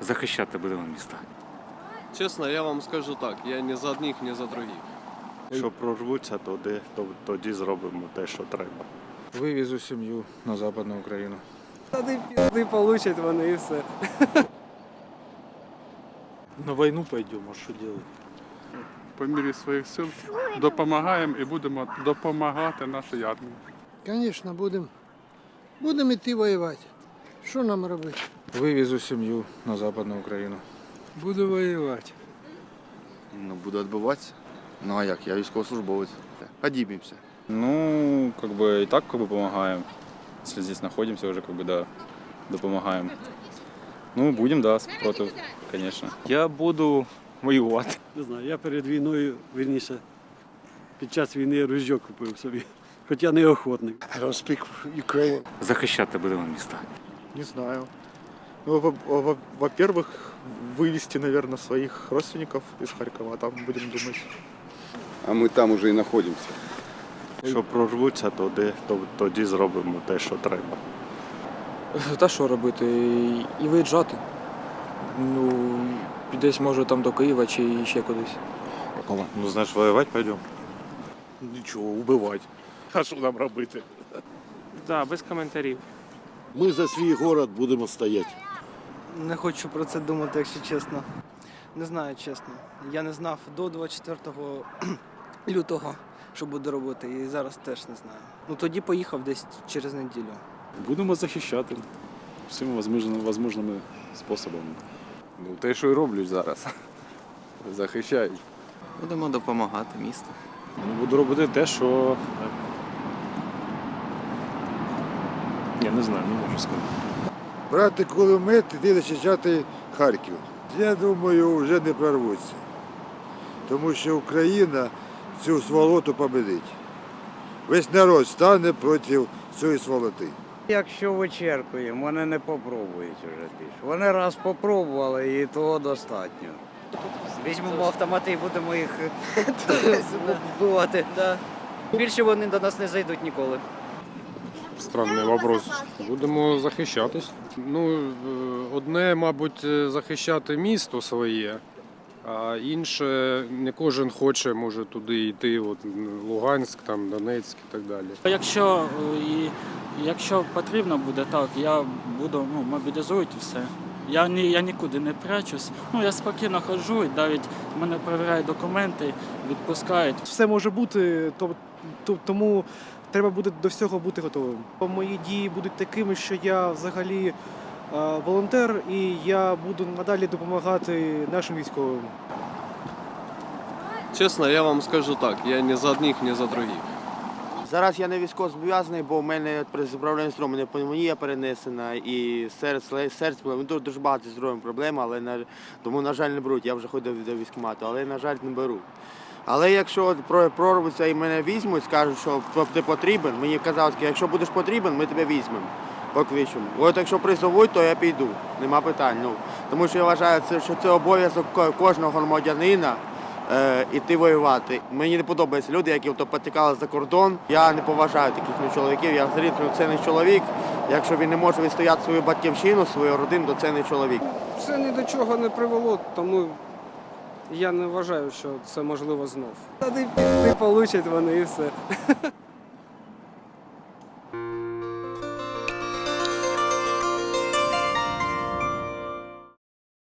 захищати будемо міста. Чесно, я вам скажу так, я не за одних, ні за других. Якщо прорвуться, тоді, то, тоді зробимо те, що треба. Вивізу сім'ю на Западну Україну. Тоді пізди получать вони і все. На війну пойдемо, що робити? по мірі своїх сил допомагаємо і будемо допомагати нашій армії. Звісно, будемо. Будемо йти воювати. Що нам робити? Вивізу сім'ю на Западну Україну. Буду воювати. Ну, буду відбуватися. Ну а як? Я військовослужбовець. Подібімося. Ну, как бы и так как бы помогаем. Если здесь находимся уже, как бы да, допомагаем. Ну, будем, да, против, конечно. Я буду воювати. Не знаю, я перед війною, вірніше, під час війни ружьо купив собі. Хоч я не охотник. I don't speak Ukrainian. Захищати будемо міста. Не знаю. Ну, во- во- во-первых, вывести, наверное, своих родственников из Харькова, а там будем думать. А ми там уже і знаходимося. Якщо прорвуться, тоді, то, тоді зробимо те, що треба. Та що робити? І виїжджати. Ну, десь може там до Києва чи ще кудись. Ну, значить, воювати пойдемо. Нічого, вбивати. А що нам робити? Да, без коментарів. Ми за свій город будемо стояти. Не хочу про це думати, якщо чесно. Не знаю, чесно. Я не знав до 24 лютого, що буду робити, і зараз теж не знаю. Ну тоді поїхав десь через неділю. Будемо захищати всіми возможними способами. Ну, те, що і роблю зараз. Захищаю. Будемо допомагати місту. Ну, буду робити те, що. Я не знаю, не можу сказати. Брати кулемет і захищати Харків. Я думаю, вже не прорвуться. Тому що Україна цю сволоту победить. Весь народ стане проти цієї сволоти. Якщо вичерпуємо, вони не попробують вже більше. Вони раз попробували і того достатньо. Візьмемо автомати і будемо їх вбивати. Більше вони до нас не зайдуть ніколи. Странний вопрос. Будемо захищатись. Ну, е, одне, мабуть, е, захищати місто своє, а інше не кожен хоче, може туди йти, от Луганськ, там, Донецьк і так далі. Якщо, е, і, якщо потрібно буде, так, я буду ну, мобілізують і все. Я, ні, я нікуди не прячусь. Ну, я спокійно ходжу, і навіть мене перевіряють документи, відпускають. Все може бути, то, то, тому треба буде до всього бути готовим. Мої дії будуть такими, що я взагалі е, волонтер і я буду надалі допомагати нашим військовим. Чесно, я вам скажу так, я не за одних, ні за других. Зараз я не військовозобов'язаний, бо в мене при управлінні строю, у мене пневмонія перенесена і серце, серце, ну, дуже, дуже багато зі здоров'ям проблем, але на, тому, на жаль, не беруть. Я вже ходив до військкомату, але, на жаль, не беруть. Але якщо про- прорвуться і мене візьмуть, скажуть, що ти потрібен, мені казали, якщо будеш потрібен, ми тебе візьмемо. Покличемо. От якщо призовуть, то я піду. Нема питань. Ну, тому що я вважаю, що це обов'язок кожного громадянина е, іти воювати. Мені не подобаються люди, які потікали за кордон. Я не поважаю таких ну, чоловіків. Я взагалі це не чоловік. Якщо він не може відстояти свою батьківщину, свою родину, то це не чоловік. Це ні до чого не привело, тому я не вважаю, що це можливо знов. Тоді не получать вони і все.